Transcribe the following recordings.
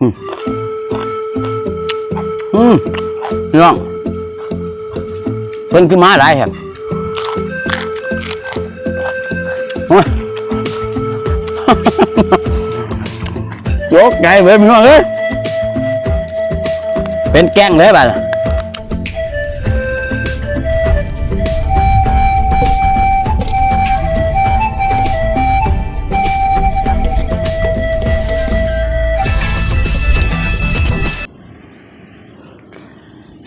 อืมน้องเพิ่นคือมาได้ครับยกใหญ่เว้ยพี่น้องเอ้ยเป็นแกงเลยบ่ะ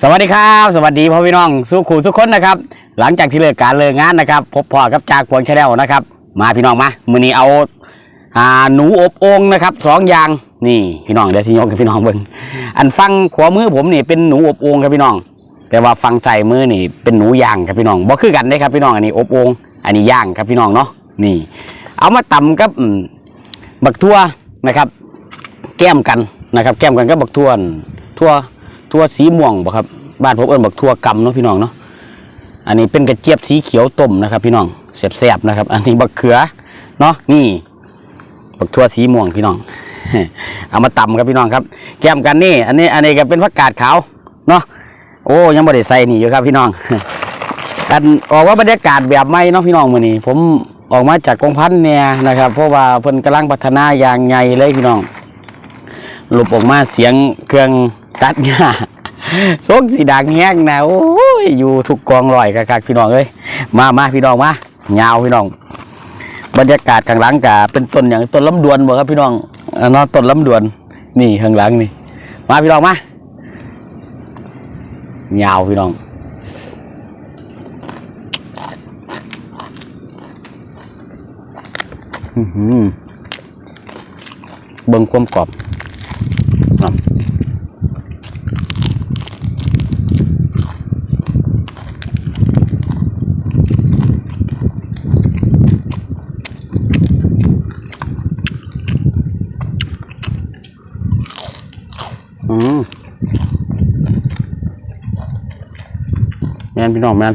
สวัสดีครับสวัสดีพ่อพี่น้องสุขูสุขคนนะครับ หลังจากที่เลิกการเลิกงานนะครับ พบพ่อกับจากพวงชาแนลนะครับ มาพี่น้องมามือนี้เอาอ่าหนูอบโอ่งนะครับสองอย่างนี่พี่น้องเดี๋ยวที่ยกให้พี่น้องเบิ่งอันฟังขวามือผมนี่เป็นหนูอบโอ่งครับพี่น้อง แต่ว่าฟังใส่มือนี่เป็นหนูย่างครับพี่น้องบ่คือกันได้ครับพี่น้องอันนี้อบโอ่งอันนี้ย่างครับพี่น้องเนาะนี่ เอามาตำกับบักทั่วนะครับ แก้มกันนะครับ แก้มกันกับบักทั่วนทั่ว ทั่วสีม่วงบ่ครับบ้านผมเอิ้นบักทั่วกำเนาะพี่น้องเนาะอันนี้เป็นกระเจี๊ยบสีเขียวต้มนะครับ พี่น้องแซ่บๆนะครับ อันนี้บักเขือเนาะนี่บักทั่วสีม่วงพี่น้องเอามาตำครับพี่น้องครับ แก้มกันนี่ อันนี้อันนี้ก็เป็นผักกาดขาวเนาะโอ้ยังไม่ได้ใส่นี่อยู่ครับพี่น้องกันออกว่าบรรยากาศแบบใหม่เนาะพี่น้องมือนี้ผมออกมาจากกองพันเนี่ยนะครับ เพราะว่าเพิ่นกำลังพัฒนาอย่างใหญ่เลยพี่น้องหลบออกมาเสียงเครื่อง ตัดหญ้าโซกสีดังแห้งนะโอ้ยอยู่ทุกกองลอยกักพี่น้องเอ้ยมามาพี่น้องมาเงาวพี่น้อง บรรยากาศข้างหลังกะเป็นต้นอย่างต้นลำดวนบ่ครับพี่น้องอ่าเนต้นลำดวน นี่ข้างหลังนี่ มาพี่น้องมาเงาวพี่น้องอื้อหือเบิ่งความกรอบ แมนพี่น้องแมน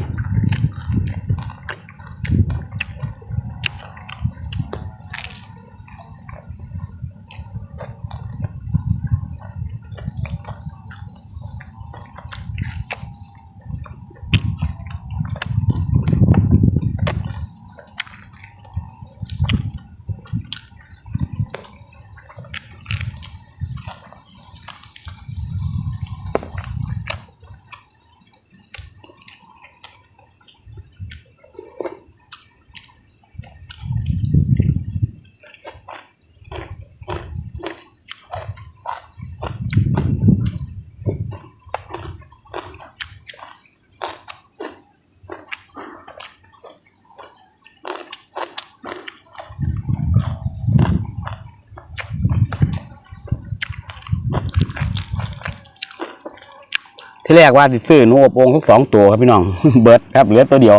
ที่แรกว่าสิซื้อหนูอบโอ่งทั้งสองตัวครับพี่น้อง เบิร์ดครับเหลือตัวเดียว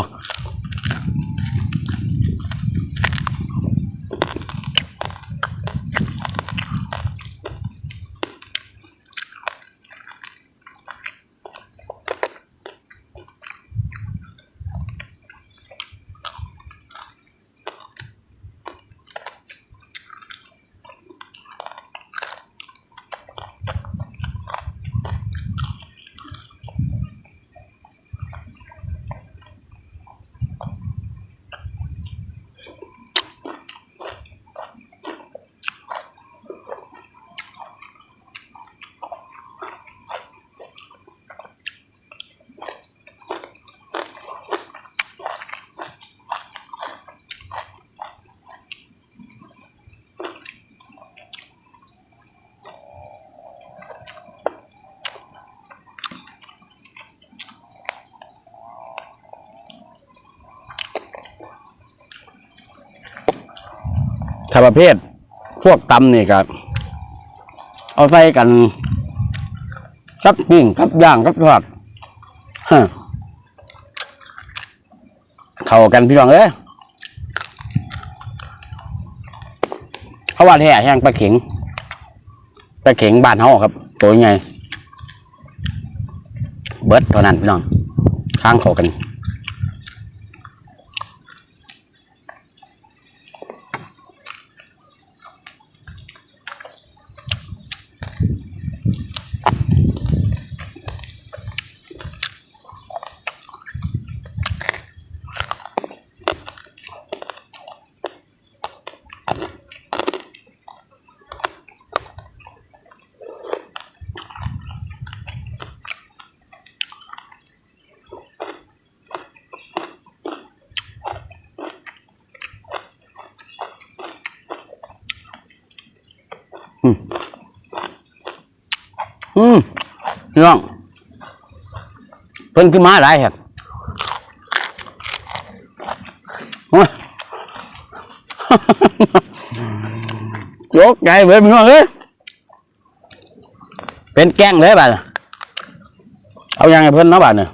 าประเภท พวกตำนี่ก็เอาใส่กันกับปิ้งกับย่างกับทอดฮะเข้ากันพี่น้องเอ้ยเขาว่าแท้แห้งปลาเข็งปลาเข็งบ้านเฮาครับ ตัวใหญ่เบิดเท่านั้นพี่น้องข้างเข้ากัน อืมพี่น้องเพิ่นขึ้นมาหลายครับโอ้ยโจกใหญ่เว้ยพี่น้องเอ้ยเป็นแกงเลยบ้านน่ะเอายังไงเพิ่นเนาะบ้านเนี่ย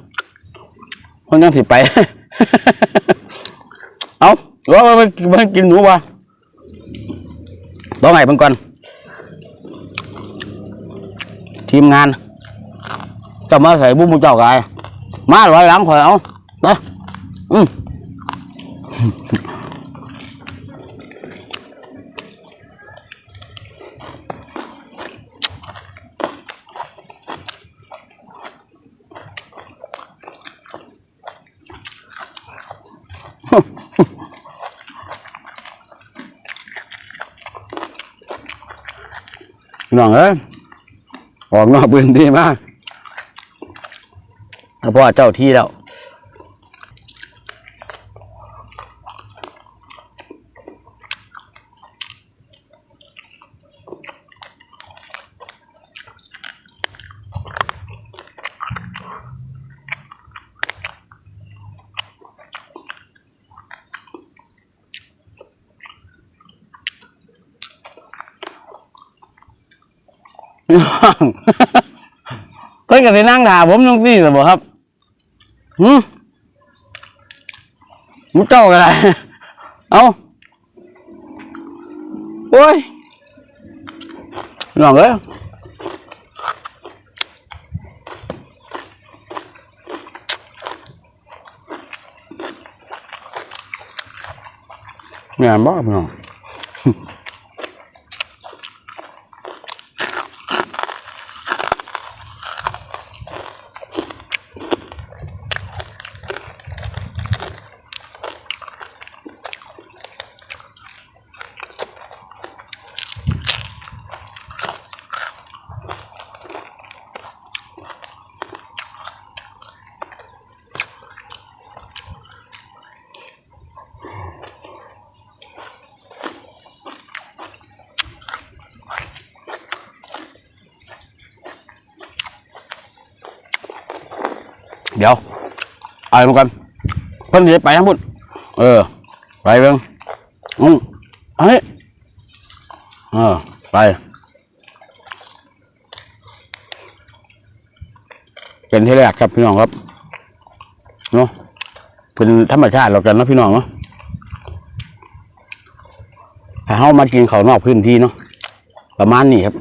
เพิ่นยังสิไป เอาว่าว่ามันกินหนูวะต้องไงเพิ่นก่อน ทีมงานจะมาใส่บุ้มมุเจ้ากายมาลอยหลังข่อยเอาไปอืมพี่น้องเอ้ย ออกนอกพื้นที่มากเพราะว่าเจ้าที่แล้ว เพิ่นก็สินั่งด่าผมตรงนี้หรือเปล่าครับหืมมุเจ้ากันไรเอาโอ้ยน้องเอ้ยงานบ้าพี่น้อง เดี๋ยวอะไรมากันเพิ่นจะไปทั้งหมดเออ ไปเบิ่งอืมเฮ้ยเออไป เป็นที่แรกครับพี่น้องครับเนาะเป็นธรรมชาติเรากันเนาะพี่น้องเนาะถ้าเฮามากินเขานอกพื้นที่เนาะประมาณนี้ครับ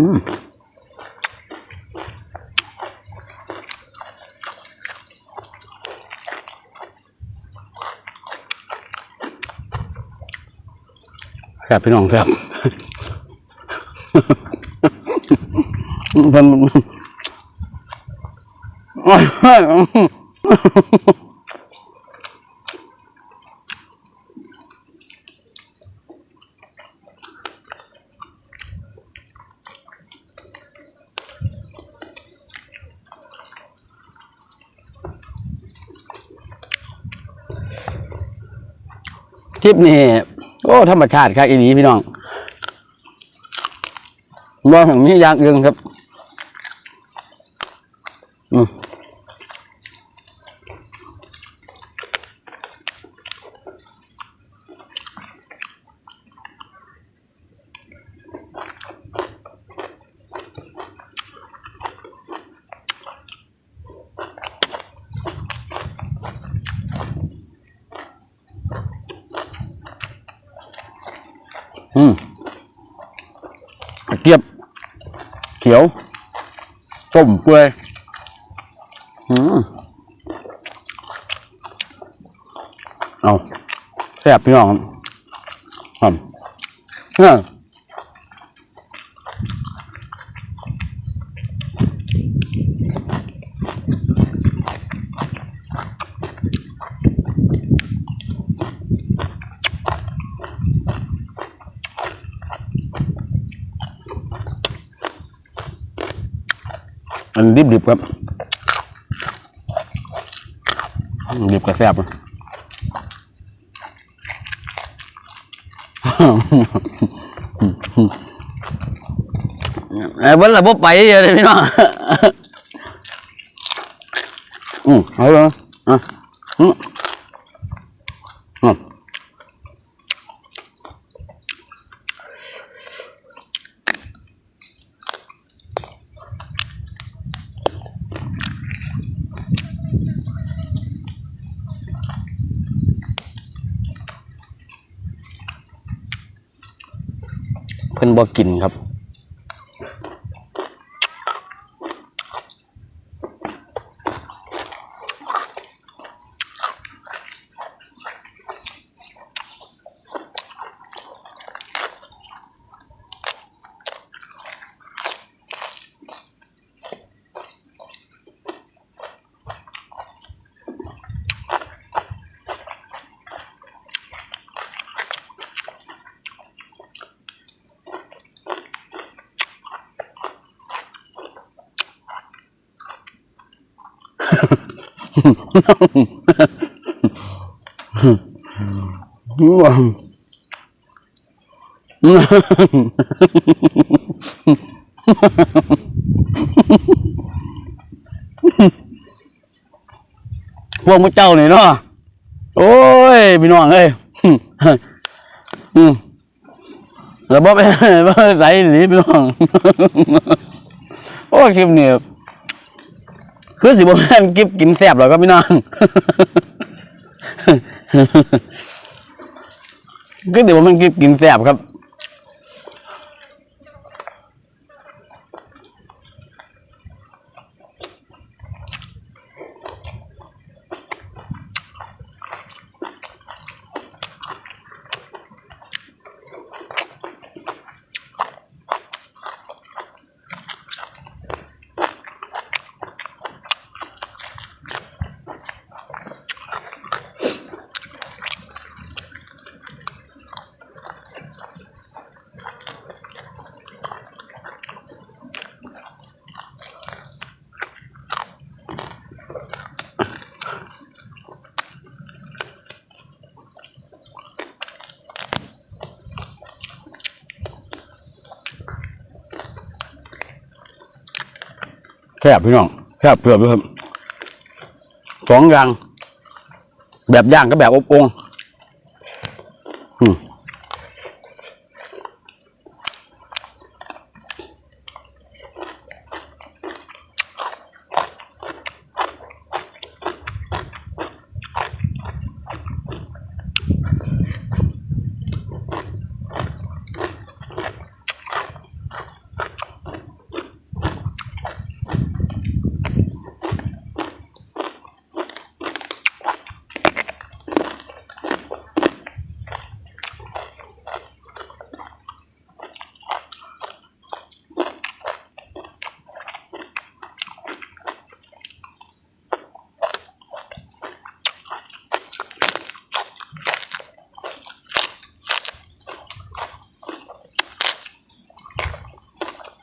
ครับพี่น้องครับเพิ่น ลิปนี้โอ้ธรรมชาติครับอีนี้พี่น้องมองอย่างนี้อย่างอื่นครับ ขียวต้มเปื่อยเอาแซ่บพี่น้องครับเนี่ย อันดิบดิบๆครับดิบกระแซบอะไอ้เบิ้ลระบบไปเยอะเลยพี่น้องอืมเอาเลยอะอืมอืมเพิ่น บ่กินครับ พวกมุเจ้านี่เนาะโอ้ยพี่น้องเอ้ยอืมแล้วบ่ไปบ่ไปใส่หนีพี่น้อง โอ้คลิปนี้ คือสิบ่แม่นกิบกินแซ่บหรอกครับพี่น้องคือสิบ่แม่นกิบกินแซ่บครับ แคบพี่น้องแคบเผือกด้วยครับสองอย่าง แบบย่างกับแบบอบองค์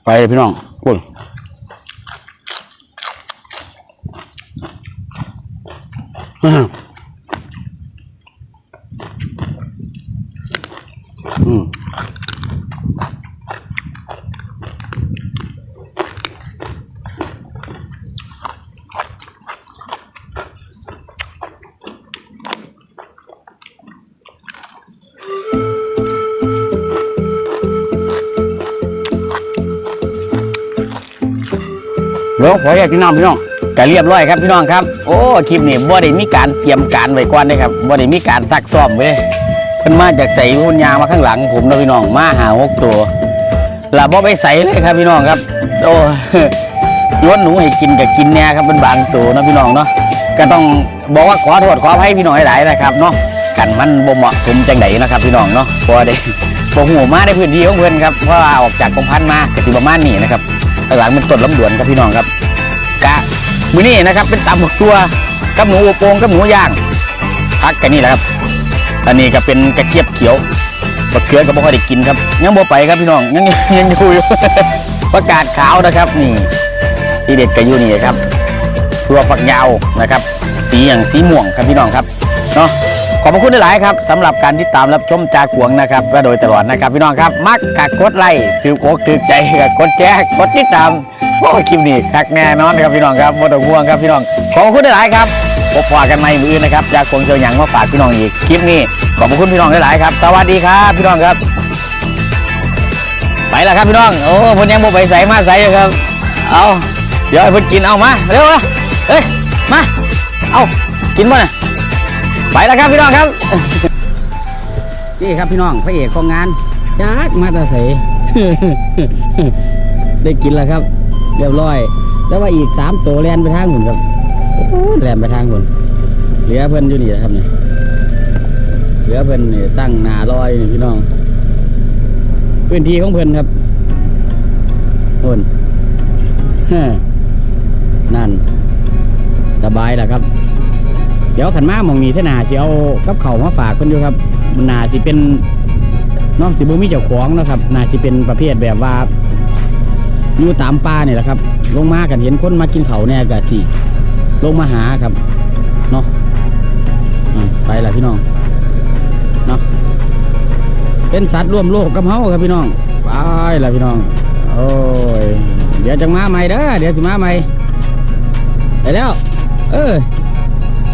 ไปเลยพี่น้องปุ่นอื้ออืม ออยกพี่น้องพี่น้องก็เรียบร้อยครับพี่น้องครับ โอ้คลิปนี้บ่ได้มีการเตรียมการไว้ก่อนเลยครับบ่ได้มีการซักซ้อมเว้ยเพิ่นมาจากใส่หุ่นยางมาข้างหลัง ผมนะพี่น้องมาหาหกตัวลาบ่ไปใส่เลยครับพี่น้องครับ โอ้ย้วนหนูให้กินกับกินแน่ครับเป็นบางตัวนะพี่น้องเนาะก็ต้องบอกว่าขอโทษขออภัยพี่น้องหลายๆนะครับเนาะกันมันบ่เหมาะสมจังไดนะครับ พี่น้องเนาะพราะว่าได้บ่หูมาในพื้นที่ของเพิ่อนครับเพราะว่าออกจากกองพันมาก็สิประมาณนี้นะครับหลังเป็นต้นลำดวนครับพี่น้องครับ กะมื้อนี้นะครับ เป็นตำหมกตัวกับหนูอบโป่งกับหนูย่างพักกันนี่แหละครับอันนี้ก็เป็นกระเจี๊ยบเขียวบักเขือก็บ่ค่อยได้กินครับยังบ่ไปครับพี่น้องยังยังอยู่อยู่ ประกาศขาวนะครับนี่ที่เด็ดก็อยู่นี่ครับตัวฝักยาวนะครับ สีอย่างสีม่วงครับพี่น้องครับเนาะขอบพระคุณหลายครับสำหรับการติดตามรับชมจากขวงนะครับก็โดยตลอดนะครับพี่น้องครับ มักกัดกดไลค์ถือโกกถือใจกดแชร์กดติดตาม โอ้คลิปนี้คักแน่นอนครับพี่น้องครับบ่ต้องห่วงครับพี่น้องขอบคุณหลายครับพบปะกันใหม่มืออื่นนะครับจากขวงเจียวหยังมาฝากพี่น้องอีกคลิปนี้ขอบคุณพี่น้องหลายครับสวัสดีครับพี่น้องครับ ไปแล้วครับพี่น้องโอ้พิ่นยังบ่ไปใส่มาใส่อยู่ครับเอาเดี๋ยวให้พิ่นกินเอามาเร็วมาเฮ้ยมาเอากินบ่น่ะไปแล้วครับพี่น้องครับนี่ครับพี่น้องพระเอกของงานจักมาตาใสได้กินแล้วครับ เรียบร้อย แล้วว่าอีกสามตัวแล่นไปทางหุ่นครับแล่นไปทางหุ่นเหลือเพิ่นอยู่นี่แหละครับนี่เหลือเพิ่นนี่ตั้งหนารอยพี่น้อง พื้นที่ของเพิ่นครับโน่นนั่นสบายแหละครับ เดี๋ยวขันมาหมองนี้ท่านาสิเอากับเข่ามาฝากเพิ่นอยู่ครับมันนาสิเป็นนอกสิบ่มีเจ้าของนะครับ นาสิเป็นประเภทแบบว่า อยู่ตามป่าเนี่ยแหละครับ ลงมากันเห็นคนมากินเขาวเนี่ยก็สิลงมาหาครับเนาะไปละพี่น้องเนาะเป็นสัตว์ร่วมโลกกับเฮาครับพี่น้องไปละพี่น้องโอ้ยเดี๋ยวจังมาใหม่เด้อเดี๋ยวสิมาใหม่ไปแล้ว เออ